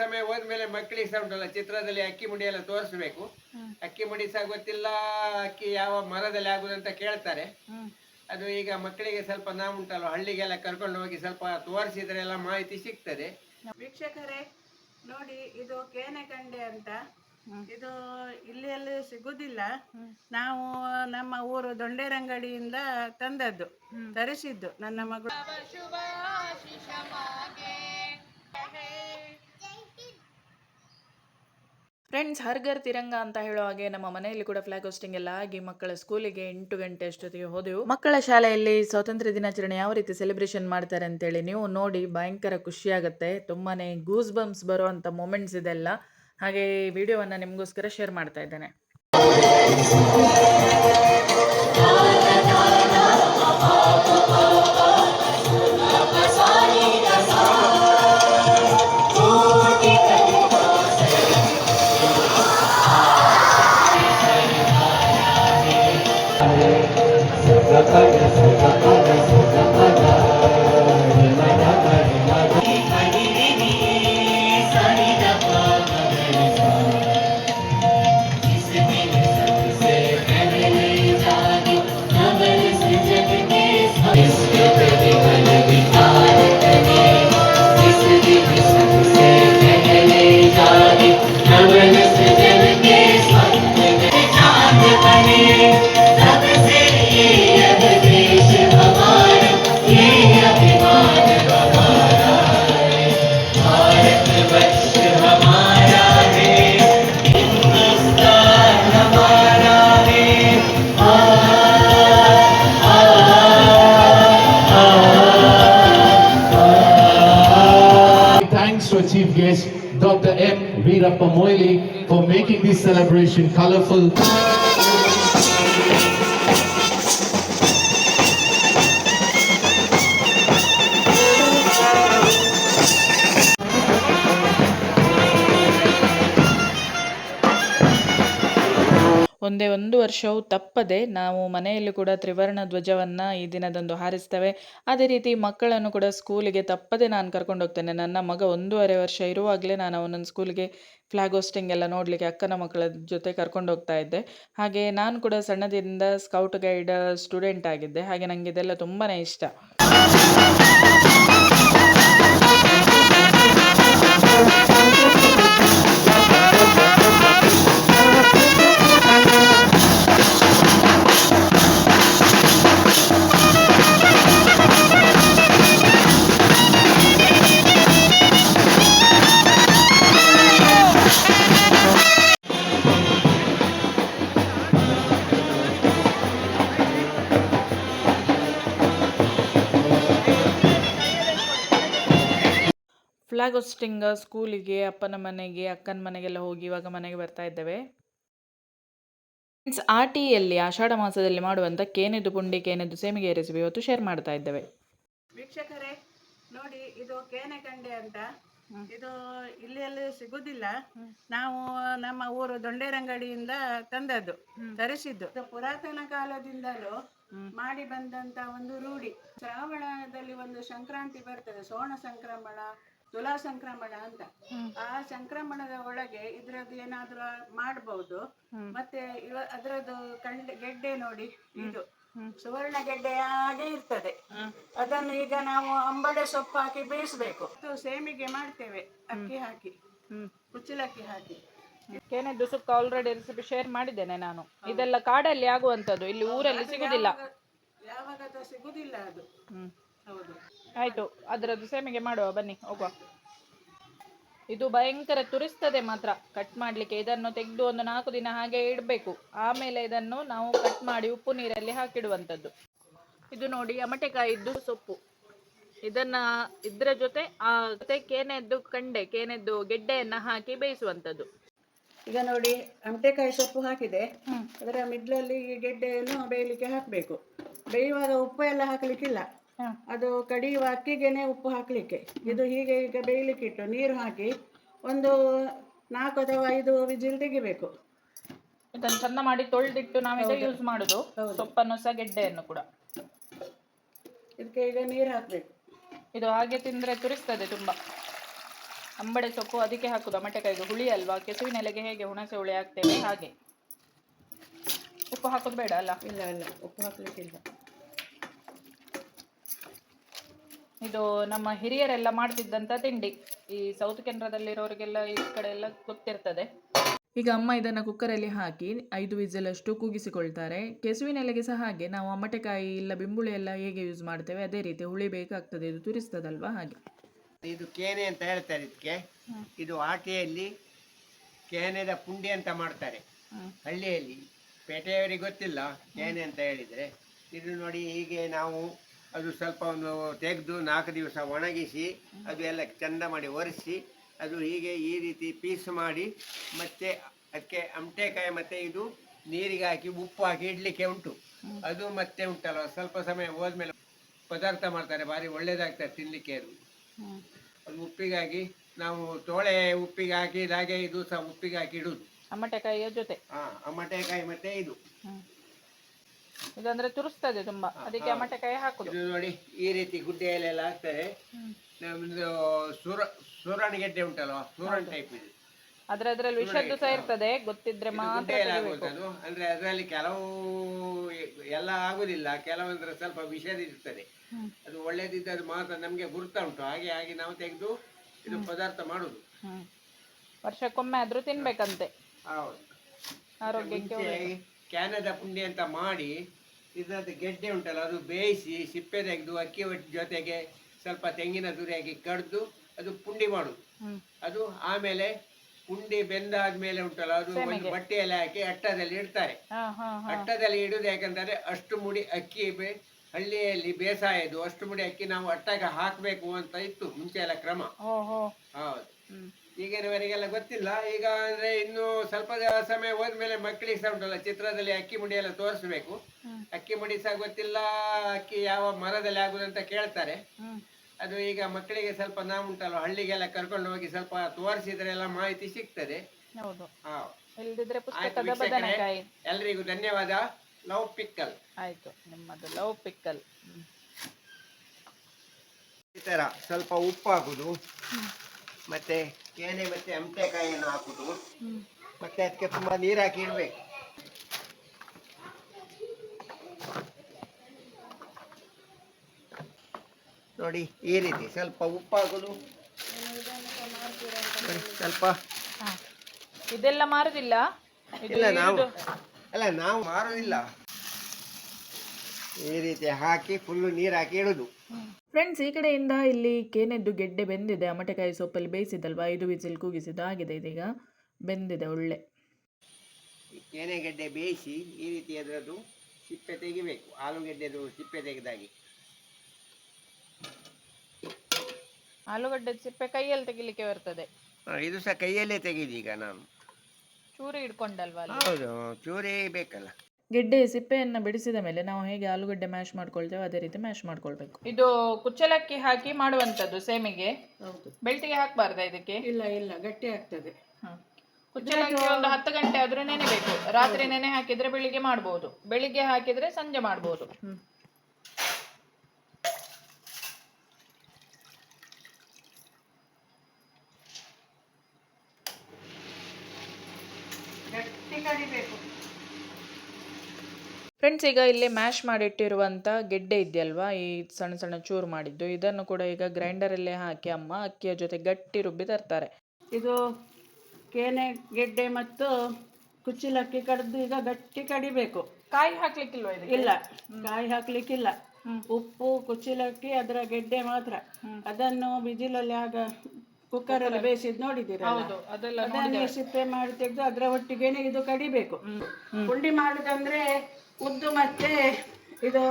ಸಮಯ ಹೋದ್ಮೇಲೆ ಮಕ್ಕಳಿಗೆ ಸಹ ಉಂಟಲ್ಲ ಚಿತ್ರದಲ್ಲಿ ಅಕ್ಕಿ ಮುಡಿ ಎಲ್ಲ ತೋರಿಸ್ಬೇಕು. ಅಕ್ಕಿ ಮುಡಿ ಸಹ ಗೊತ್ತಿಲ್ಲ ಅಕ್ಕಿ ಯಾವ ಮರದಲ್ಲಿ ಆಗುದಂತ ಕೇಳ್ತಾರೆ. ಅದು ಈಗ ಮಕ್ಕಳಿಗೆ ಸ್ವಲ್ಪ ನಾವು ಉಂಟಲ್ಲ ಹಳ್ಳಿಗೆಲ್ಲ ಕರ್ಕೊಂಡು ಹೋಗಿ ಸ್ವಲ್ಪ ತೋರಿಸಿದ್ರೆ ಎಲ್ಲ ಮಾಹಿತಿ ಸಿಗ್ತದೆ. ವೀಕ್ಷಕರೇ ನೋಡಿ ಇದು ಕೇನೆಕಂಡೆ ಅಂತ. ಇದು ಇಲ್ಲಿ ಎಲ್ಲಿ ಸಿಗುದಿಲ್ಲ ನಾವು ನಮ್ಮ ಊರು ದೊಂಡೇರಂಗಡಿಯಿಂದ ತಂದದ್ದು ತರಿಸಿದ್ದು ನನ್ನ ಮಗಳು. ಫ್ರೆಂಡ್ಸ್ ಹರ್ಗರ್ ತಿರಂಗ ಅಂತ ಹೇಳೋ ಹಾಗೆ ನಮ್ಮ ಮನೆಯಲ್ಲಿ ಕೂಡ ಫ್ಲಾಗ್ ಹೋಸ್ಟಿಂಗ್ ಎಲ್ಲ ಆಗಿ ಮಕ್ಕಳ ಸ್ಕೂಲಿಗೆ ಎಂಟು ಗಂಟೆ ಅಷ್ಟೊತ್ತಿಗೆ ಹೋದೆವು. ಮಕ್ಕಳ ಶಾಲೆಯಲ್ಲಿ ಸ್ವಾತಂತ್ರ್ಯ ದಿನಾಚರಣೆ ಯಾವ ರೀತಿ ಸೆಲೆಬ್ರೇಷನ್ ಮಾಡ್ತಾರೆ ಅಂತೇಳಿ ನೀವು ನೋಡಿ ಭಯಂಕರ ಖುಷಿಯಾಗುತ್ತೆ. ತುಂಬಾನೇ ಗೂಸ್ ಬಂಪ್ಸ್ ಬರುವಂತ ಮೂಮೆಂಟ್ಸ್ ಇದೆಲ್ಲ. ಹಾಗೆ ಈ ವಿಡಿಯೋವನ್ನ ನಿಮಗೋಸ್ಕರ ಶೇರ್ ಮಾಡ್ತಾ ಇದ್ದೇನೆ. Thanks to our chief guest, Dr. M. Veerappa Moili, for making this celebration colorful. ಒಂದೇ ಒಂದು ವರ್ಷವೂ ತಪ್ಪದೆ ನಾವು ಮನೆಯಲ್ಲೂ ಕೂಡ ತ್ರಿವರ್ಣ ಧ್ವಜವನ್ನು ಈ ದಿನದಂದು ಹಾರಿಸ್ತೇವೆ. ಅದೇ ರೀತಿ ಮಕ್ಕಳನ್ನು ಕೂಡ ಸ್ಕೂಲಿಗೆ ತಪ್ಪದೆ ನಾನು ಕರ್ಕೊಂಡು ಹೋಗ್ತೇನೆ. ನನ್ನ ಮಗ ಒಂದೂವರೆ ವರ್ಷ ಇರುವಾಗಲೇ ನಾನು ಅವನನ್ನು ಸ್ಕೂಲಿಗೆ ಫ್ಲಾಗ್ ಹೋಸ್ಟಿಂಗ್ ಎಲ್ಲ ನೋಡಲಿಕ್ಕೆ ಅಕ್ಕನ ಮಕ್ಕಳ ಜೊತೆ ಕರ್ಕೊಂಡು ಹೋಗ್ತಾ ಇದ್ದೆ. ಹಾಗೆ ನಾನು ಕೂಡ ಸಣ್ಣದಿಂದ ಸ್ಕೌಟ್ ಗೈಡ್ ಸ್ಟೂಡೆಂಟ್ ಆಗಿದ್ದೆ. ಹಾಗೆ ನನಗೆ ಇದೆಲ್ಲ ತುಂಬಾ ಇಷ್ಟ. ಹೋಸ್ಟಿಂಗ್ ಸ್ಕೂಲಿಗೆ ಅಪ್ಪನ ಮನೆಗೆ ಅಕ್ಕನ ಮನೆಗೆಲ್ಲ ಹೋಗಿ ಇವಾಗ ಮನೆಗೆ ಬರ್ತಾ ಇದ್ದೇವೆ. ಫ್ರೆಂಡ್ಸ್ ಟೀಯಲ್ಲಿ ಆಷಾಢ ಮಾಸದಲ್ಲಿ ಮಾಡುವಂಥ ಕೇನೆದು ಪುಂಡಿ ಕೇನೆದು ಸೇಮಿಗೆ ರೆಸಿಪಿ ಇವತ್ತು ಶೇರ್ ಮಾಡ್ತಾ ಇದ್ದೇವೆ. ವೀಕ್ಷಕರೇ ನೋಡಿ ಇದು ಕೇನೆ ಕಂಡೆ ಅಂತ. ಇದು ಇಲ್ಲಿ ಎಲ್ಲ ಸಿಗುದಿಲ್ಲ ನಾವು ನಮ್ಮ ಊರು ದೊಂಡೇರಂಗಡಿಯಿಂದ ತಂದದ್ದು ತರಿಸಿದ್ದು. ಪುರಾತನ ಕಾಲದಿಂದಲೂ ಮಾಡಿ ಬಂದಂತ ಒಂದು ರೂಢಿ. ಶ್ರಾವಣದಲ್ಲಿ ಒಂದು ಸಂಕ್ರಾಂತಿ ಬರ್ತದೆ ಸೋಣ ಸಂಕ್ರಮಣ. ತುಲಾ ಸಂಕ್ರಮಣ ಅಂತ ಆ ಸಂಕ್ರಮಣದ ಒಳಗೆ ಇದ್ರದ್ದು ಏನಾದ್ರೂ ಮಾಡಬಹುದು ಮತ್ತೆ ಇವ ಅದ್ರದ್ದು ಕಂಡ ಗೆಡ್ಡೆ ನೋಡಿ ಇದು. ಸುವರ್ಣ ಗೆಡ್ಡೆ ಹಾಗೆ ಇರ್ತದೆ. ಅದನ್ನು ಈಗ ನಾವು ಅಂಬಡೆ ಸೊಪ್ಪು ಹಾಕಿ ಬೇಯಿಸ್ಬೇಕು. ಸೇಮಿಗೆ ಮಾಡ್ತೇವೆ ಅಕ್ಕಿ ಹಾಕಿ. ಕುಚ್ಚಲಕ್ಕಿ ಹಾಕಿ. ಕೇನೆದ್ದು ಸುಕ್ಕ ಆಲ್ರೆಡಿ ರೆಸಿಪಿ ಶೇರ್ ಮಾಡಿದ್ದೇನೆ ನಾನು. ಇದೆಲ್ಲ ಕಾಡಲ್ಲಿ ಆಗುವಂತದ್ದು ಇಲ್ಲಿ ಊರಲ್ಲಿ ಸಿಗುದಿಲ್ಲ. ಯಾವಾಗ ಸಿಗುದಿಲ್ಲ ಅದು. ಹೌದು. ಆಯ್ತು ಅದರದ್ದು ಸೇಮಿಗೆ ಮಾಡುವ ಬನ್ನಿ ಹೋಗುವ. ಇದು ಭಯಂಕರ ತುರಿಸ್ತದೆ ಮಾತ್ರ. ಕಟ್ ಮಾಡಲಿಕ್ಕೆ ಇದನ್ನು ತೆಗೆದು ಒಂದು ನಾಲ್ಕು ದಿನ ಹಾಗೆ ಇಡಬೇಕು. ಆಮೇಲೆ ಇದನ್ನು ನಾವು ಕಟ್ ಮಾಡಿ ಉಪ್ಪು ನೀರಲ್ಲಿ ಹಾಕಿಡುವಂಥದ್ದು. ಇದು ನೋಡಿ ಅಮಟೆಕಾಯಿದ್ದು ಸೊಪ್ಪು. ಇದನ್ನ ಇದ್ರ ಜೊತೆ ಆ ಜೊತೆ ಕೇನೆದ್ದು ಕಂಡೆ ಕೇನೆದ್ದು ಗೆಡ್ಡೆಯನ್ನ ಹಾಕಿ ಬೇಯಿಸುವಂಥದ್ದು. ಈಗ ನೋಡಿ ಅಮಟೆಕಾಯಿ ಸೊಪ್ಪು ಹಾಕಿದೆ. ಅದರ ಮಿಡ್ಲಲ್ಲಿ ಈ ಗೆಡ್ಡೆಯನ್ನು ಬೇಯಲಿಕ್ಕೆ ಹಾಕಬೇಕು. ಬೇಯುವಾಗ ಉಪ್ಪು ಎಲ್ಲ ಹಾಕ್ಲಿಕ್ಕಿಲ್ಲ. ಅದು ಕಡಿಯುವ ಅಕ್ಕಿಗೆನೆ ಉಪ್ಪು ಹಾಕ್ಲಿಕ್ಕೆ. ಇದು ಹೀಗೆ ಈಗ ಬೇಯಲಿಕ್ಕೆ ಇಟ್ಟು ನೀರು ಹಾಕಿ ಒಂದು ನಾಲ್ಕು ಅಥವಾ ಐದು ವಿಜಿಲ್ ತೆಗಿಬೇಕು. ಇದನ್ನು ಚಂದ ಮಾಡಿ ತೊಳೆದಿಟ್ಟು ನಾವೀಗ ಯೂಸ್ ಮಾಡುದು. ಸೊಪ್ಪನ್ನು ಸಹ ಗೆಡ್ಡೆಯನ್ನು ಕೂಡ. ಇದಕ್ಕೆ ಈಗ ನೀರು ಹಾಕಬೇಕು. ಇದು ಹಾಗೆ ತಿಂದ್ರೆ ತುರಿಸ್ತದೆ ತುಂಬಾ. ಅಂಬಡೆ ಸೊಪ್ಪು ಅದಕ್ಕೆ ಹಾಕುದು. ಅಮಟೆಕಾಯಿಗೆ ಹುಳಿ ಅಲ್ವಾ? ಕೆಸುವಿನ ಎಲೆಗೆ ಹೇಗೆ ಹುಣಸೆ ಹುಳಿ ಹಾಕ್ತೇವೆ ಹಾಗೆ. ಉಪ್ಪು ಹಾಕೋದು ಬೇಡ ಅಲ್ಲ? ಇಲ್ಲ ಇಲ್ಲ. ಉಪ್ಪು ಹಾಕ್ಲಿಕ್ಕಿಲ್ಲ. ಇದು ನಮ್ಮ ಹಿರಿಯರೆಲ್ಲ ಮಾಡ್ತಿದ್ದಂಥ ತಿಂಡಿ. ಈ ಸೌತ್ ಕೆನರಾದಲ್ಲಿರೋರಿಗೆಲ್ಲ ಈ ಕಡೆ ಎಲ್ಲ ಗೊತ್ತಿರ್ತದೆ. ಈಗ ಅಮ್ಮ ಇದನ್ನು ಕುಕ್ಕರಲ್ಲಿ ಹಾಕಿ ಐದು ವಿಸಲಷ್ಟು ಕೂಗಿಸಿಕೊಳ್ತಾರೆ ಕೆಸುವಿನ ಎಲೆಗೆ ಸಹ ಹಾಗೆ. ನಾವು ಅಮಟೆಕಾಯಿ ಇಲ್ಲ ಬಿಂಬುಳಿ ಎಲ್ಲ ಹೇಗೆ ಯೂಸ್ ಮಾಡ್ತೇವೆ ಅದೇ ರೀತಿ ಹುಳಿ ಬೇಕಾಗ್ತದೆ ಇದು ತುರಿಸ್ತದಲ್ವಾ ಹಾಗೆ. ಇದು ಕೇನೆ ಅಂತ ಹೇಳ್ತಾರೆ ಇದಕ್ಕೆ. ಇದು ಆಕೆಯಲ್ಲಿ ಕೇನೆದ ಪುಂಡಿ ಅಂತ ಮಾಡ್ತಾರೆ. ಹಳ್ಳಿಯಲ್ಲಿ. ಪೇಟೆಯವರಿಗೆ ಗೊತ್ತಿಲ್ಲ ಕೇನೆ ಅಂತ ಹೇಳಿದರೆ. ಇದು ನೋಡಿ ಹೀಗೆ ನಾವು ಅದು ಸ್ವಲ್ಪ ಒಂದು ತೆಗೆದು ನಾಲ್ಕು ದಿವಸ ಒಣಗಿಸಿ ಅದು ಎಲ್ಲ ಚಂದ ಮಾಡಿ ಒರೆಸಿ ಅದು ಹೀಗೆ ಈ ರೀತಿ ಪೀಸ್ ಮಾಡಿ ಮತ್ತೆ ಅದಕ್ಕೆ ಅಮಟೆಕಾಯಿ ಮತ್ತೆ ಇದು ನೀರಿಗೆ ಹಾಕಿ ಉಪ್ಪು ಹಾಕಿ ಇಡ್ಲಿಕ್ಕೆ ಉಂಟು. ಅದು ಮತ್ತೆ ಉಂಟಲ್ಲ ಸ್ವಲ್ಪ ಸಮಯ ಹೋದ್ಮೇಲೆ ಪದಾರ್ಥ ಮಾಡ್ತಾರೆ ಭಾರಿ ಒಳ್ಳೇದಾಗ್ತದೆ ತಿನ್ಲಿಕ್ಕೆ ಅದು. ಅದು ಉಪ್ಪಿಗಾಗಿ ನಾವು ತೋಳೆ ಉಪ್ಪಿಗೆ ಹಾಕಿದಾಗೆ ಇದು ಸಹ ಉಪ್ಪಿಗೆ ಹಾಕಿ ಇಡುದು. ಅಮಟೆಕಾಯಿಯ ಜೊತೆ. ಹಾ ಅಮಟೆಕಾಯಿ ಮತ್ತೆ ಇದು. ಇದಂದ್ರೆ ತುರಿಸ್ತದೆ ತುಂಬಾ. ಅದಕ್ಕೆ ಅಮಟೆಕಾಯಿ ಹಾಕುದು. ಇದು ನೋಡಿ ಈ ರೀತಿ ಗುಡ್ಡೆಯಲ್ಲೆಲ್ಲ ಹಾಕ್ತಾರೆ. ನಮ್ದು ಸುರ ಸೂರಣ ಗೆಡ್ಡೆ ಉಂಟಲ್ವಾ? ಸೂರಣ ಟೈಪ್ ಇದು. ಅದ್ರ ಅದ್ರಲ್ಲಿ ವಿಷದ್ದು ಸಹ ಇರ್ತದೆ. ಗೊತ್ತಿದ್ರೆ ಮಾತ್ರ ತೆಗಿಬೇಕು. ಅದು. ಅಂದ್ರೆ ಅದರಲ್ಲಿ ಕೆಲವು ಎಲ್ಲ ಆಗುದಿಲ್ಲ. ಕೆಲವಂದ್ರೆ ಸ್ವಲ್ಪ ವಿಷದಿರ್ತದೆ ಅದು ಒಳ್ಳೇದಿದ್ದ ಮಾತ್ರ ನಮ್ಗೆ ಗುರ್ತ ಉಂಟು. ಹಾಗೆ ಹಾಗೆ ನಾವು ತೆಗೆದು ಇದು ಪದಾರ್ಥ ಮಾಡುದು. ಹ್ಮ್. ವರ್ಷಕ್ಕೊಮ್ಮೆ ಆದ್ರೂ ತಿನ್ಬೇಕಂತೆ. ಹೌದು. ಆರೋಗ್ಯಕ್ಕೆ ಮುಂಚೆ ಕ್ಯಾನದ ಪುಂಡಿ ಅಂತ ಮಾಡಿ ಇದರದ್ದು ಗೆಡ್ಡೆ ಉಂಟಲ್ಲ ಅದು ಬೇಯಿಸಿ ಸಿಪ್ಪೆ ತೆಗೆದು ಅಕ್ಕಿ ಜೊತೆಗೆ ಸ್ವಲ್ಪ ತೆಂಗಿನ ತುರಿಯಾಗಿ ಕಡ್ದು ಅದು ಪುಂಡಿ ಮಾಡುದು ಅದು ಆಮೇಲೆ ಪುಂಡಿ ಬೆಂದಾದ್ಮೇಲೆ ಉಂಟಲ್ಲ ಅದು ಒಂದು ಬಟ್ಟೆಯಲ್ಲಿ ಹಾಕಿ ಅಟ್ಟದಲ್ಲಿ ಇಡ್ತಾರೆ. ಅಟ್ಟದಲ್ಲಿ ಇಡುದು ಯಾಕಂದ್ರೆ ಅಷ್ಟು ಮುಡಿ ಅಕ್ಕಿ ಹಳ್ಳಿಯಲ್ಲಿ ಬೇಸಾಯದು ಅಷ್ಟು ಮುಡಿ ಅಕ್ಕಿ ನಾವು ಅಟ್ಟಕ್ಕೆ ಹಾಕಬೇಕು ಅಂತ ಇತ್ತು ಮುಂಚೆ ಎಲ್ಲ ಕ್ರಮ ಹೌದು. ಈಗಿನವರಿಗೆಲ್ಲ ಗೊತ್ತಿಲ್ಲ. ಈಗ ಅಂದ್ರೆ ಇನ್ನು ಸ್ವಲ್ಪ ಸಮಯ ಹೋದ್ಮೇಲೆ ಮಕ್ಕಳಿಗೆ ಸಹ ಉಂಟಲ್ಲ ಚಿತ್ರದಲ್ಲಿ ಅಕ್ಕಿ ಮುಡಿ ಎಲ್ಲ ತೋರಿಸ್ಬೇಕು. ಅಕ್ಕಿ ಮುಡಿ ಸಹ ಗೊತ್ತಿಲ್ಲ ಅಕ್ಕಿ ಯಾವ ಮರದಲ್ಲಿ ಆಗುದಂತ ಕೇಳ್ತಾರೆ. ಅದು ಈಗ ಮಕ್ಕಳಿಗೆ ಸ್ವಲ್ಪ ನಾವು ಉಂಟಲ್ಲ ಹಳ್ಳಿಗೆಲ್ಲ ಕರ್ಕೊಂಡು ಹೋಗಿ ಸ್ವಲ್ಪ ತೋರಿಸಿದ್ರೆ ಎಲ್ಲ ಮಾಹಿತಿ ಸಿಗ್ತದೆ. ಎಲ್ರಿಗೂ ಧನ್ಯವಾದ. Love pickle. ಆಯ್ತು ನಿಮ್ಮದು ಲವ್ ಪಿಕ್ಕಲ್. ಈ ತರ ಸ್ವಲ್ಪ ಉಪ್ಪು ಹಾಕುದು ಮತ್ತೆ ಕೇನೆ ಮತ್ತೆ ಅಮಟೆಕಾಯಿಯನ್ನು ಹಾಕುದು ಮತ್ತೆ ಅದಕ್ಕೆ ತುಂಬಾ ನೀರು ಹಾಕಿ ಇಡ್ಬೇಕು. ನೋಡಿ ಈ ರೀತಿ ಸ್ವಲ್ಪ ಉಪ್ಪು ಹಾಕುದು ಸ್ವಲ್ಪ ಇದೆಲ್ಲ ಮಾರುದಿಲ್ಲ? ಇಲ್ಲ ನಾವು ಅಲ್ಲ ನಾವು ಮಾರೋದಿಲ್ಲ. ಈ ರೀತಿ ಹಾಕಿ ಫುಲ್ಲು ನೀರು ಹಾಕಿ ಇಡುದು. ಫ್ರೆಂಡ್ಸ್ ಈ ಕಡೆಯಿಂದ ಇಲ್ಲಿ ಕೇನೆದ್ದು ಗೆಡ್ಡೆ ಬೆಂದಿದೆ. ಅಮಟೆಕಾಯಿ ಸೊಪ್ಪಲ್ಲಿ ಬೇಯಿಸಿದಲ್ವಾ ಐದು ವಿಸಿಲ್ ಕೂಗಿಸಿದ್ದು. ಆಗಿದೆ ಇದೀಗ. ಬೆಂದಿದೆ ಒಳ್ಳೆ. ಕೇನೆ ಕೇನೆಗೆಡ್ಡೆ ಬೇಯಿಸಿ ಈ ರೀತಿ ಅದರದ್ದು ಸಿಪ್ಪೆ ತೆಗಿಬೇಕು. ಆಲೂಗೆಡ್ಡೆದು ಸಿಪ್ಪೆ ತೆಗೆದಾಗಿ. ಆಲೂಗಡ್ಡೆ ಸಿಪ್ಪೆ ಕೈಯಲ್ಲಿ ತೆಗಿಲಿಕ್ಕೆ ಬರ್ತದೆ. ಇದು ಸಹ ಕೈಯಲ್ಲೇ ತೆಗೆದು ಈಗ ನಾನು. ಚೂರಿ ಇಡ್ಕೊಂಡಲ್ವಾ ಅಲ್ಲಿ? ಹೌದು ಚೂರಿ ಬೇಕಲ್ಲ. ಗೆಡ್ಡೆ ಸಿಪ್ಪೆಯನ್ನು ಬಿಡಿಸಿದ ಮೇಲೆ ನಾವು ಹೇಗೆ ಆಲೂಗಡ್ಡೆ ಮ್ಯಾಶ್ ಮಾಡ್ಕೊಳ್ತೇವೆ ಅದೇ ರೀತಿ ಮ್ಯಾಶ್ ಮಾಡ್ಕೊಳ್ಬೇಕು. ಇದು ಕುಚ್ಚಲಕ್ಕಿ ಹಾಕಿ ಮಾಡುವಂಥದ್ದು ಸೇಮಿಗೆ. ಹೌದು. ಬೆಳ್ತಿಗೆ ಹಾಕಬಾರ್ದಾ ಇದಕ್ಕೆ? ಇಲ್ಲ ಇಲ್ಲ ಗಟ್ಟಿ ಆಗ್ತದೆ. ಕುಚ್ಚಲಕ್ಕಿ ಒಂದು ಹತ್ತು ಗಂಟೆ ಆದ್ರೂ ನೆನೆಬೇಕು. ರಾತ್ರಿ ನೆನೆ ಹಾಕಿದ್ರೆ ಬೆಳಿಗ್ಗೆ ಮಾಡ್ಬೋದು. ಬೆಳಿಗ್ಗೆ ಹಾಕಿದ್ರೆ ಸಂಜೆ ಮಾಡ್ಬೋದು. ಫ್ರೆಂಡ್ಸ್ ಈಗ ಇಲ್ಲಿ ಮ್ಯಾಶ್ ಮಾಡಿಟ್ಟಿರುವಂಥ ಗೆಡ್ಡೆ ಇದೆಯಲ್ವಾ? ಈ ಸಣ್ಣ ಸಣ್ಣ ಚೂರು ಮಾಡಿದ್ದು. ಇದನ್ನು ಕೂಡ ಈಗ ಗ್ರೈಂಡರಲ್ಲೇ ಹಾಕಿ ಅಮ್ಮ ಅಕ್ಕಿಯ ಜೊತೆ ಗಟ್ಟಿ ರುಬ್ಬಿ ತರ್ತಾರೆ. ಇದು ಕೇನೆ ಗೆಡ್ಡೆ ಮತ್ತು ಕುಚ್ಚಿಲಕ್ಕಿ ಕಡ್ದು ಈಗ ಗಟ್ಟಿ ಕಡಿಬೇಕು. ಕಾಯಿ ಹಾಕ್ಲಿಕ್ಕಿಲ್ಲ ಇಲ್ಲ ಕಾಯಿ ಹಾಕ್ಲಿಕ್ಕಿಲ್ಲ. ಉಪ್ಪು ಕುಚ್ಚಿಲಕ್ಕಿ ಅದರ ಗೆಡ್ಡೆ ಮಾತ್ರ. ಅದನ್ನು ಬಿಜಿಲಲ್ಲಿ ಆಗ ಕುಕ್ಕರ್ ಅಲ್ಲಿ ಬೇಯಿಸಿದ್ ನೋಡಿದ್ದೀರಾ ಅದನ್ನು ಸಿಪ್ಪೆ ಮಾಡಿ ತೆಗೆದು ಅದರ ಒಟ್ಟಿಗೆನೆ ಇದು ಕಡಿಬೇಕು. ಪುಂಡಿ ಮಾಡುದಂದ್ರೆ ಉದ್ದು ಮತ್ತೆ ಇದು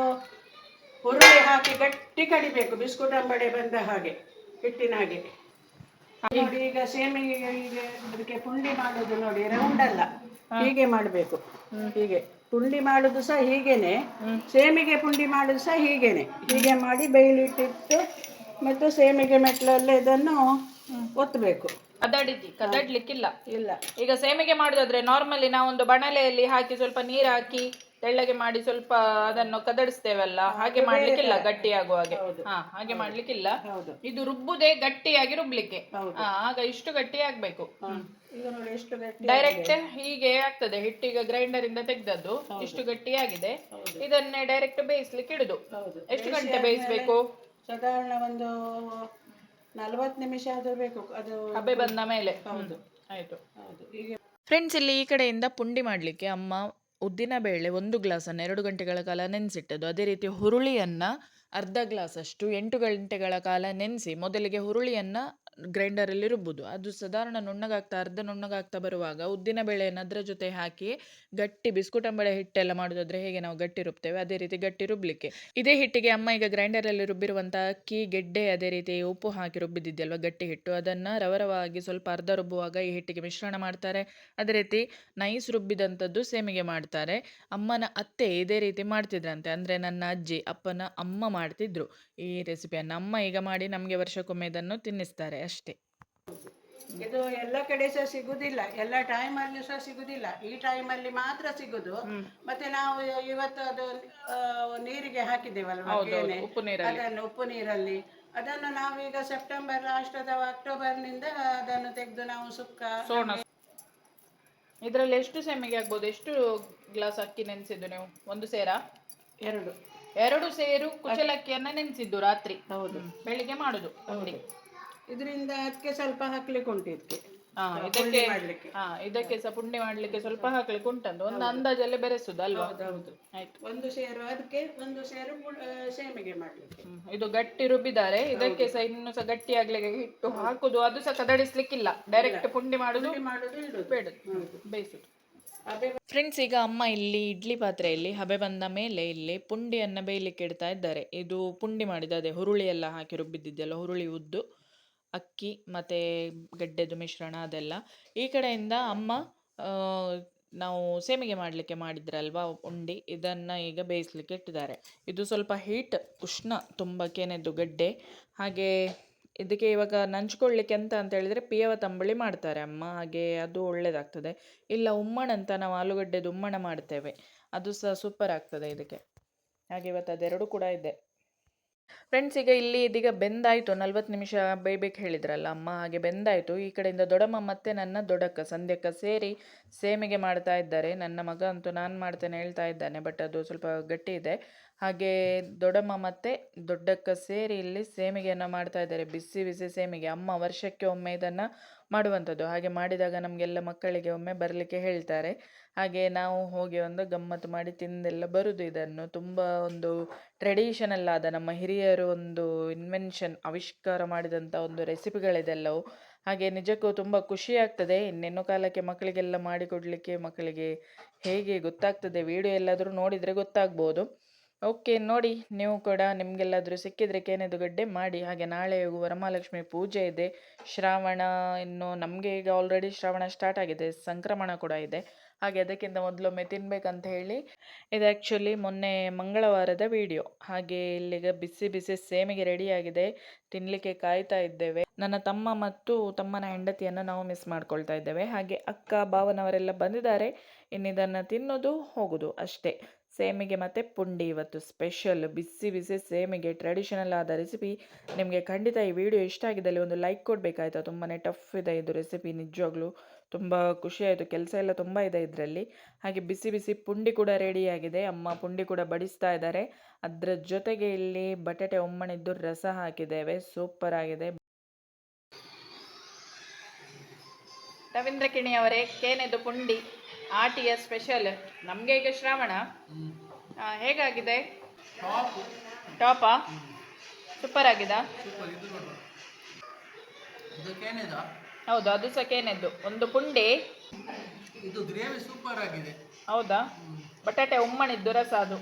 ಹುರುಳಿ ಹಾಕಿ ಗಟ್ಟಿ ಕಡಿಬೇಕು ಬಿಸ್ಕುಟ್ ಅಂಬಡೆ ಬಂದ ಹಾಗೆ ಹಿಟ್ಟಿನ ಹಾಗೆ. ನೋಡಿ ಈಗ ಸೇಮಿಗೆ ಈಗ ಅದಕ್ಕೆ ಪುಂಡಿ ಮಾಡೋದು ನೋಡಿ ರೌಂಡ್ ಅಲ್ಲ. ಹೀಗೆ ಮಾಡಬೇಕು. ಹೀಗೆ. ಪುಂಡಿ ಮಾಡೋದು ಸಹ ಹೀಗೇನೆ. ಸೇಮಿಗೆ ಪುಂಡಿ ಮಾಡೋದು ಸಹ ಹೀಗೇನೆ. ಹೀಗೆ ಮಾಡಿ ಬೇಯಲಿಟ್ಟಿಟ್ಟು ಮತ್ತು ಸೇಮಿಗೆ ಮೆಟ್ಲಲ್ಲಿ ಇದನ್ನು ಒತ್ತಬೇಕು ಕದಡಿದ್ದಿ ಕದಡ್ಲಿಕ್ಕಿಲ್ಲ. ಇಲ್ಲ. ಈಗ ಸೇಮಿಗೆ ಮಾಡೋದಾದ್ರೆ ನಾರ್ಮಲಿ ನಾವೊಂದು ಬಣಲೆಯಲ್ಲಿ ಹಾಕಿ ಸ್ವಲ್ಪ ನೀರು ಹಾಕಿ ತೆಳ್ಳಗೆ ಮಾಡಿ ಸ್ವಲ್ಪ ಅದನ್ನು ಕದಡಿಸ್ತೇವಲ್ಲ? ಹಾಗೆ ಮಾಡ್ಲಿಕ್ಕಿಲ್ಲ ಗಟ್ಟಿ ಆಗುವ ಹಾಗೆ. ಹಾ ಹಾಗೆ ಮಾಡ್ಲಿಕ್ಕಿಲ್ಲ. ಹೌದು. ಇದು ರುಬ್ಬುದೇ ಗಟ್ಟಿಯಾಗಿ ರುಬ್ಲಿಕ್ಕೆ. ಹಾ, ಆಗ ಇಷ್ಟು ಗಟ್ಟಿ ಆಗ್ಬೇಕು. ಈಗ ನೋಡಿ ಎಷ್ಟು ಗಟ್ಟಿ ಡೈರೆಕ್ಟ್ ಹೀಗೆ ಆಗ್ತದೆ. ಹಿಟ್ಟಿಗೆ ಗ್ರೈಂಡರ್ ಇಂದ ತೆಗ್ದದ್ದು ಇಷ್ಟು ಗಟ್ಟಿಯಾಗಿದೆ. ಇದನ್ನೇ ಡೈರೆಕ್ಟ್ ಬೇಯಿಸ್ಲಿಕ್ಕೆ ಇಡುದು. ಹೌದು. ಎಷ್ಟು ಗಂಟೆ ಬೇಯಿಸ್ಬೇಕು? ಸಾಧಾರಣ ಒಂದು ನಲವತ್ತು ನಿಮಿಷ ಆದ್ರೂ ಬೇಕು. ಅದು ಹಬೆ ಬಂದ ಮೇಲೆ. ಹೌದು. ಆಯ್ತು. ಹೌದು. ಈಗ ಫ್ರೆಂಡ್ಸ್ ಇಲ್ಲಿ ಈ ಕಡೆಯಿಂದ ಪುಂಡಿ ಮಾಡಲಿಕ್ಕೆ ಅಮ್ಮ ಉದ್ದಿನ ಬೇಳೆ ಒಂದು ಗ್ಲಾಸನ್ನು ಎರಡು ಗಂಟೆಗಳ ಕಾಲ ನೆನೆಸಿಟ್ಟದ್ದು. ಅದೇ ರೀತಿ ಹುರುಳಿಯನ್ನು ಅರ್ಧ ಗ್ಲಾಸಷ್ಟು, ಎಂಟು ಗಂಟೆಗಳ ಕಾಲ ನೆನೆಸಿ, ಮೊದಲಿಗೆ ಹುರುಳಿಯನ್ನು ಗ್ರೈಂಡರಲ್ಲಿ ರುಬ್ಬುದು ಅದು ಸಾಧಾರಣ ನುಣ್ಣಗಾಗ್ತಾ, ಅರ್ಧ ನುಣ್ಣಗಾಗ್ತಾ ಬರುವಾಗ ಉದ್ದಿನ ಬೇಳೆಯನ್ನು ಅದರ ಜೊತೆ ಹಾಕಿ ಗಟ್ಟಿ ಬಿಸ್ಕುಟಂಬಳೆ ಹಿಟ್ಟೆಲ್ಲ ಮಾಡೋದಾದ್ರೆ ಹೇಗೆ ನಾವು ಗಟ್ಟಿ ರುಬ್ತೇವೆ? ಅದೇ ರೀತಿ ಗಟ್ಟಿ ರುಬ್ಬಲಿಕ್ಕೆ ಇದೇ ಹಿಟ್ಟಿಗೆ ಅಮ್ಮ ಈಗ ಗ್ರೈಂಡರಲ್ಲಿ ರುಬ್ಬಿರುವಂಥ ಅಕ್ಕಿ, ಗೆಡ್ಡೆ, ಅದೇ ರೀತಿ ಉಪ್ಪು ಹಾಕಿ ರುಬ್ಬಿದ್ದಿದ್ದಲ್ವ ಗಟ್ಟಿ ಹಿಟ್ಟು? ಅದನ್ನು ರವರವಾಗಿ ಸ್ವಲ್ಪ ಅರ್ಧ ರುಬ್ಬುವಾಗ ಈ ಹಿಟ್ಟಿಗೆ ಮಿಶ್ರಣ ಮಾಡ್ತಾರೆ. ಅದೇ ರೀತಿ ನೈಸ್ ರುಬ್ಬಿದಂಥದ್ದು ಸೇಮಿಗೆ ಮಾಡ್ತಾರೆ. ಅಮ್ಮನ ಅತ್ತೆ ಇದೇ ರೀತಿ ಮಾಡ್ತಿದ್ರಂತೆ. ಅಂದರೆ ನನ್ನ ಅಜ್ಜಿ, ಅಪ್ಪನ ಅಮ್ಮ ಮಾಡ್ತಿದ್ರು. ಈ ರೆಸಿಪಿಯನ್ನು ಅಮ್ಮ ಈಗ ಮಾಡಿ ನಮಗೆ ವರ್ಷಕ್ಕೊಮ್ಮೆ ಇದನ್ನು ತಿನ್ನಿಸ್ತಾರೆ. ಅಷ್ಟೇ. ಇದು ಎಲ್ಲ ಕಡೆ ಸಹ ಸಿಗುದಿಲ್ಲ. ಎಲ್ಲ ಅಲ್ಲಿ ಸಹ ಸಿಗುದಿಲ್ಲ. ಈ ಟೈಮಲ್ಲಿ ಮಾತ್ರ ಸಿಗುದು. ಮತ್ತೆ ನಾವು ಇವತ್ತು ಅದು ಆ, ನೀರಿಗೆ ಹಾಕಿದ್ದೇವಲ್ಲ ಕೇನೆ? ಉಪ್ಪು ನೀರಲ್ಲಿ. ಅದನ್ನು ಉಪ್ಪು ನೀರಲ್ಲಿ. ಅದನ್ನು ನಾವೀಗ ಸೆಪ್ಟೆಂಬರ್ ಲಾಸ್ಟ್ ಅಥವಾ ಅಕ್ಟೋಬರ್ನಿಂದ ಅದನ್ನು ತೆಗೆದು ನಾವು ಸುಕ್ಕ ಸೋಣ. ಇದರಲ್ಲಿ ಎಷ್ಟು ಸೆಮಿಗೆ ಆಗ್ಬೋದು? ಎಷ್ಟು ಗ್ಲಾಸ್ ಅಕ್ಕಿ ನೆನೆಸಿದ್ದು ನೀವು? ಒಂದು ಸೇರಾ? ಎರಡು. ಎರಡು ಸೇರು ಕುಚಲಕ್ಕಿಯನ್ನ ನೆನೆಸಿದ್ದು ರಾತ್ರಿ. ಹೌದು. ಬೆಳಿಗ್ಗೆ ಮಾಡುದು. ಇದರಿಂದ ಅದಕ್ಕೆ ಸ್ವಲ್ಪ ಹಾಕ್ಲಿಕ್ಕೆ ಉಂಟು ಇದಕ್ಕೆ. ಹಾ ಇದಕ್ಕೆ ಮಾಡ್ಲಿಕ್ಕೆ. ಹಾ ಪುಂಡಿ ಮಾಡ್ಲಿಕ್ಕೆ ಸ್ವಲ್ಪ ಹಾಕ್ಲಿಕ್ಕೆ ಉಂಟಂತ. ಒಂದು ಅಂದಾಜಲ್ಲಿ ಬೆರೆಸುದು ಅಲ್ವಾ? ಆಯ್ತು. ಒಂದು ಶೇರು ಅದಕ್ಕೆ ಒಂದು ಶೇರು ಶೇಮಿಗೆ ಆ, ಮಾಡ್ಲಿಕ್ಕೆ. ಹ್ಮ್. ಇದು ಗಟ್ಟಿ ರುಬ್ಬಿದ್ದಾರೆ ಇದಕ್ಕೆ ಸಹ ಇನ್ನು ಸಹ ಗಟ್ಟಿ ಆಗ್ಲಿಕ್ಕೆ ಹಿಟ್ಟು ಹಾಕುದು ಅದು ಸಹ ಕದಡಿಸ್ಲಿಕ್ಕಿಲ್ಲ. ಡೈರೆಕ್ಟ್ ಪುಂಡಿ ಮಾಡುದು ಮಾಡುದು ಇಡುದು. ಬೇಡುದು. ಬೇಯಿಸುದು. ಅದೇ ಫ್ರೆಂಡ್ಸ್ ಈಗ ಅಮ್ಮ ಇಲ್ಲಿ ಇಡ್ಲಿ ಪಾತ್ರೆಯಲ್ಲಿ ಹಬೆ ಬಂದ ಮೇಲೆ ಇಲ್ಲಿ ಪುಂಡಿಯನ್ನು ಬೇಯಲಿಕ್ಕೆ ಇಡ್ತಾ ಇದ್ದಾರೆ. ಇದು ಪುಂಡಿ ಮಾಡಿದ ಅದೇ ಹುರುಳಿ ಎಲ್ಲ ಹಾಕಿ ರುಬ್ಬಿದ್ದಿದ್ದೆಲ್ಲ ಹುರುಳಿ ಉದ್ದು. ಅಕ್ಕಿ ಮತ್ತು ಗಡ್ಡೆದು ಮಿಶ್ರಣ ಅದೆಲ್ಲ. ಈ ಕಡೆಯಿಂದ ಅಮ್ಮ ನಾವು ಸೇಮಿಗೆ ಮಾಡಲಿಕ್ಕೆ ಮಾಡಿದ್ರಲ್ವಾ ಉಂಡಿ? ಇದನ್ನು ಈಗ ಬೇಯಿಸ್ಲಿಕ್ಕೆ ಇಟ್ಟಿದ್ದಾರೆ. ಇದು ಸ್ವಲ್ಪ ಹೀಟ್, ಉಷ್ಣ ತುಂಬ ಕೆನೆದ್ದು ಗಡ್ಡೆ. ಹಾಗೆ ಇದಕ್ಕೆ ಇವಾಗ ನಂಚ್ಕೊಳ್ಳಿಕ್ಕೆ ಅಂತ ಅಂತ ಹೇಳಿದರೆ ಪಿಯವ ತಂಬಳಿ ಮಾಡ್ತಾರೆ ಅಮ್ಮ. ಹಾಗೆ ಅದು ಒಳ್ಳೆಯದಾಗ್ತದೆ ಇಲ್ಲ ಉಮ್ಮಣ ಅಂತ ನಾವು ಆಲೂಗಡ್ಡೆದು ಉಮ್ಮಣ ಮಾಡ್ತೇವೆ. ಅದು ಸಹ ಸೂಪರ್ ಆಗ್ತದೆ ಇದಕ್ಕೆ. ಹಾಗೆ ಇವತ್ತು ಅದೆರಡು ಕೂಡ ಇದೆ. ಫ್ರೆಂಡ್ಸ್ ಈಗ ಇಲ್ಲಿ ಇದೀಗ ಬೆಂದಾಯಿತು. ನಲ್ವತ್ತು ನಿಮಿಷ ಬೇಯಬೇಕು ಹೇಳಿದ್ರಲ್ಲ, ಅಮ್ಮ ಹಾಗೆ ಬೆಂದಾಯಿತು. ಈ ಕಡೆಯಿಂದ ದೊಡ್ಡಮ್ಮ ಮತ್ತೆ ನನ್ನ ದೊಡಕ್ಕ ಸಂಧ್ಯಕ್ಕ ಸೇರಿ ಸೇಮಿಗೆ ಮಾಡ್ತಾ ಇದ್ದಾರೆ. ನನ್ನ ಮಗ ಅಂತೂ ನಾನು ಮಾಡ್ತೇನೆ ಹೇಳ್ತಾ ಇದ್ದಾನೆ ಬಟ್ ಅದು ಸ್ವಲ್ಪ ಗಟ್ಟಿ ಇದೆ ಹಾಗೆ ದೊಡ್ಡಮ್ಮ ಮತ್ತೆ ದೊಡ್ಡಕ್ಕ ಸೇರಿ ಇಲ್ಲಿ ಸೇಮಿಗೆಯನ್ನು ಮಾಡ್ತಾ ಇದ್ದಾರೆ. ಬಿಸಿ ಬಿಸಿ ಸೇಮಿಗೆ. ಅಮ್ಮ ವರ್ಷಕ್ಕೆ ಒಮ್ಮೆ ಇದನ್ನು ಮಾಡುವಂಥದ್ದು. ಹಾಗೆ ಮಾಡಿದಾಗ ನಮಗೆಲ್ಲ ಮಕ್ಕಳಿಗೆ ಒಮ್ಮೆ ಬರಲಿಕ್ಕೆ ಹೇಳ್ತಾರೆ. ಹಾಗೆ ನಾವು ಹೋಗಿ ಒಂದು ಗಮ್ಮತ್ತು ಮಾಡಿ ತಿಂದೆಲ್ಲ ಬರುದು ಇದನ್ನು. ತುಂಬ ಒಂದು ಟ್ರೆಡಿಷನಲ್ ಆದ ನಮ್ಮ ಹಿರಿಯರು ಒಂದು ಇನ್ವೆನ್ಷನ್ ಆವಿಷ್ಕಾರ ಮಾಡಿದಂಥ ಒಂದು ರೆಸಿಪಿಗಳಿದೆಲ್ಲವು ಹಾಗೆ ನಿಜಕ್ಕೂ ತುಂಬ ಖುಷಿ ಆಗ್ತದೆ. ಇನ್ನೆನ್ನು ಕಾಲಕ್ಕೆ ಮಕ್ಕಳಿಗೆಲ್ಲ ಮಾಡಿಕೊಡಲಿಕ್ಕೆ ಮಕ್ಕಳಿಗೆ ಹೇಗೆ ಗೊತ್ತಾಗ್ತದೆ? ವಿಡಿಯೋ ಎಲ್ಲಾದರೂ ನೋಡಿದರೆ ಗೊತ್ತಾಗ್ಬೋದು. ಓಕೆ, ನೋಡಿ, ನೀವು ಕೂಡ ನಿಮಗೆಲ್ಲಾದರೂ ಸಿಕ್ಕಿದರೆ ಕೇನೆದು ಗಡ್ಡೆ ಮಾಡಿ, ಹಾಗೆ ನಾಳೆ ವರಮಹಾಲಕ್ಷ್ಮಿ ಪೂಜೆ ಇದೆ. ಶ್ರಾವಣ, ಇನ್ನು ನಮಗೆ ಈಗ ಆಲ್ರೆಡಿ ಶ್ರಾವಣ ಸ್ಟಾರ್ಟ್ ಆಗಿದೆ, ಸಂಕ್ರಮಣ ಕೂಡ ಇದೆ. ಹಾಗೆ ಅದಕ್ಕಿಂತ ಮೊದಲೊಮ್ಮೆ ತಿನ್ಬೇಕಂತ ಹೇಳಿ, ಇದು ಆ್ಯಕ್ಚುಲಿ ಮೊನ್ನೆ ಮಂಗಳವಾರದ ವಿಡಿಯೋ ಹಾಗೆ ಇಲ್ಲಿಗ ಬಿಸಿ ಬಿಸಿ ಸೇಮಿಗೆ ರೆಡಿಯಾಗಿದೆ ತಿನ್ನಲಿಕ್ಕೆ ಕಾಯ್ತಾ ಇದ್ದೇವೆ. ನನ್ನ ತಮ್ಮ ಮತ್ತು ತಮ್ಮನ ಹೆಂಡತಿಯನ್ನು ನಾವು ಮಿಸ್ ಮಾಡ್ಕೊಳ್ತಾ ಇದ್ದೇವೆ. ಹಾಗೆ ಅಕ್ಕ, ಭಾವನವರೆಲ್ಲ ಬಂದಿದ್ದಾರೆ, ಇನ್ನಿದನ್ನು ತಿನ್ನೋದು ಹೋಗೋದು ಅಷ್ಟೇ. ಸೇಮಿಗೆ ಮತ್ತು ಪುಂಡಿ ಇವತ್ತು ಸ್ಪೆಷಲ್ ಬಿಸಿ ಬಿಸಿ ಸೇಮಿಗೆ ಟ್ರೆಡಿಷನಲ್ ಆದ ರೆಸಿಪಿ ನಿಮಗೆ ಖಂಡಿತ ಈ ವಿಡಿಯೋ ಇಷ್ಟ ಆಗಿದ್ದಲ್ಲಿ ಒಂದು ಲೈಕ್ ಕೊಡಬೇಕಾಯ್ತಾ. ತುಂಬಾ ಟಫ್ ಇದೆ ಇದು ರೆಸಿಪಿ ನಿಜವಾಗ್ಲೂ. ತುಂಬ ಖುಷಿಯಾಯಿತು ಕೆಲಸ ಎಲ್ಲ ತುಂಬ ಇದೆ ಇದರಲ್ಲಿ. ಹಾಗೆ ಬಿಸಿ ಬಿಸಿ ಪುಂಡಿ ಕೂಡ ರೆಡಿಯಾಗಿದೆ ಅಮ್ಮ ಪುಂಡಿ ಕೂಡ ಬಡಿಸ್ತಾ ಇದ್ದಾರೆ. ಅದರ ಜೊತೆಗೆ ಇಲ್ಲಿ ಬಟಾಟೆ ಒಮ್ಮಣಿದ್ದು ರಸ ಹಾಕಿದ್ದೇವೆ. ಸೂಪರ್ ಆಗಿದೆ. ರವೀಂದ್ರ ಕಿಣಿಯವರೇ ಕೇನೆದು ಪುಂಡಿ. ಆಟಿಯ ಸ್ಪೆಷಲ್. ನಮಗೆ ಈಗ ಶ್ರಾವಣ. ಹೇಗಾಗಿದೆ? ಟಾಪಾ ಸೂಪರ್ ಆಗಿದಾ. ಹೌದು ಅದು ಸಹ ಕೇನೆದ್ದು. ಒಂದು ಪುಂಡಿ. ಇದು ಗ್ರೇವಿ ಸೂಪರ್ ಆಗಿದೆ. ಹೌದಾ? ಬಟಾಟೆ ಉಮ್ಮಣಿದ್ದು ರಸ ಅದು.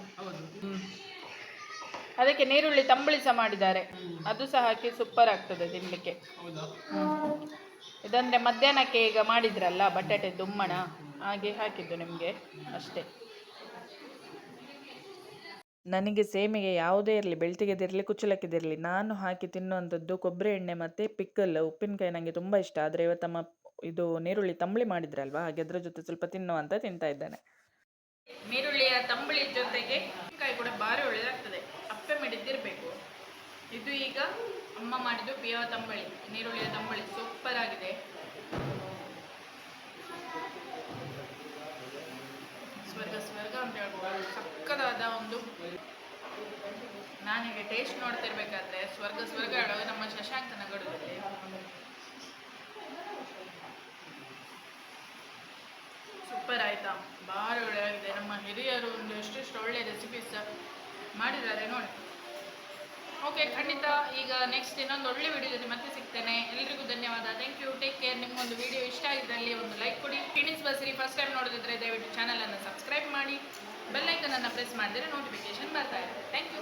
ಅದಕ್ಕೆ ನೀರುಳ್ಳಿ ತಂಬಳಿ ಸಹ ಮಾಡಿದ್ದಾರೆ. ಅದು ಸಹ ಹಾಕಿ ಸೂಪರ್ ಆಗ್ತದೆ ತಿನ್ನಲಿಕ್ಕೆ ಇದಂದ್ರೆ ಮಧ್ಯಾಹ್ನಕ್ಕೆ ಈಗ ಮಾಡಿದ್ರಲ್ಲ ಬಟಾಟೆ ದುಮ್ಮಣ ಹಾಗೆ ಹಾಕಿದ್ದು ನಿಮಗೆ ಅಷ್ಟೇ. ನನಗೆ ಸೇಮಿಗೆ ಯಾವುದೇ ಇರಲಿ ಬೆಳ್ತಿಗೆದಿರಲಿ ಕುಚ್ಚಲಕ್ಕಿದಿರಲಿ ನಾನು ಹಾಕಿ ತಿನ್ನುವಂಥದ್ದು ಕೊಬ್ಬರಿ ಎಣ್ಣೆ ಮತ್ತು ಪಿಕ್ಕಲ್ ಉಪ್ಪಿನಕಾಯಿ ನನಗೆ ತುಂಬ ಇಷ್ಟ. ಆದರೆ ಇವತ್ತಮ್ಮ ಇದು ನೀರುಳ್ಳಿ ತಂಬಳಿ ಮಾಡಿದ್ರಲ್ವಾ ಹಾಗೆ ಅದರ ಜೊತೆ ಸ್ವಲ್ಪ ತಿನ್ನುವಂತ ತಿಂತಾ ಇದ್ದಾನೆ. ನೀರುಳ್ಳಿಯ ತಂಬಳಿ ಜೊತೆಗೆ ಉಪ್ಪಿನಕಾಯಿ ಕೂಡ ಭಾರಿ ಒಳ್ಳೆಯದಾಗ್ತದೆ ಅಪ್ಪೆ ಮಾಡಿದ್ದಿರಬೇಕು. ಇದು ಈಗ ಅಮ್ಮ ಮಾಡಿದ್ದು ಪಿಯವ ತಂಬಳಿ ನೀರುಳ್ಳಿಯ ತಂಬಳಿ. ಸೂಪರ್ ಆಗಿದೆ. ಸ್ವರ್ಗ ಸ್ವರ್ಗ ಅಂತ ಹೇಳ್ಬೋದು. ಸಕ್ಕದಾದ ಒಂದು ನಾನೀಗ ಟೇಸ್ಟ್ ನೋಡ್ತಿರ್ಬೇಕಾದ್ರೆ ಸ್ವರ್ಗ ಸ್ವರ್ಗ ಹೇಳೋದು ನಮ್ಮ ಶಶಾಂಕ ನಗರದಲ್ಲಿ ಸೂಪರ್ ಆಯ್ತಾ? ಭಾರಿ ಒಳ್ಳೆಯಾಗಿದೆ ನಮ್ಮ ಹಿರಿಯರು ಒಂದು ಎಷ್ಟೆಷ್ಟು ಒಳ್ಳೆ ರೆಸಿಪೀಸ್ ಮಾಡಿದ್ದಾರೆ ನೋಡಿ. ಓಕೆ ಖಂಡಿತ ಈಗ ನೆಕ್ಸ್ಟ್ ಇನ್ನೊಂದು ಒಳ್ಳೆ ವಿಡಿಯೋ ಮತ್ತೆ ಸಿಗ್ತೇನೆ ಎಲ್ರಿಗೂ ಧನ್ಯವಾದ. ಥ್ಯಾಂಕ್ ಯು ಟೇಕ್ ಕೇರ್ ನಿಮ್ಗೊಂದು ವಿಡಿಯೋ ಇಷ್ಟ ಆಗಿದ್ದಲ್ಲಿ ಒಂದು ಲೈಕ್ ಕೊಡಿ. ಕಿಣಿಸ್ ಬಸ್ರಿ ಫಸ್ಟ್ ಟೈಮ್ ನೋಡಿದ್ರೆ ದಯವಿಟ್ಟು ಚಾನಲನ್ನು ಸಬ್ಸ್ಕ್ರೈಬ್ ಮಾಡಿ. ಬೆಲ್ಲೈಕನನ್ನು ಪ್ರೆಸ್ ಮಾಡಿದರೆ ನೋಟಿಫಿಕೇಶನ್ ಬರ್ತಾ ಇದೆ. Thank you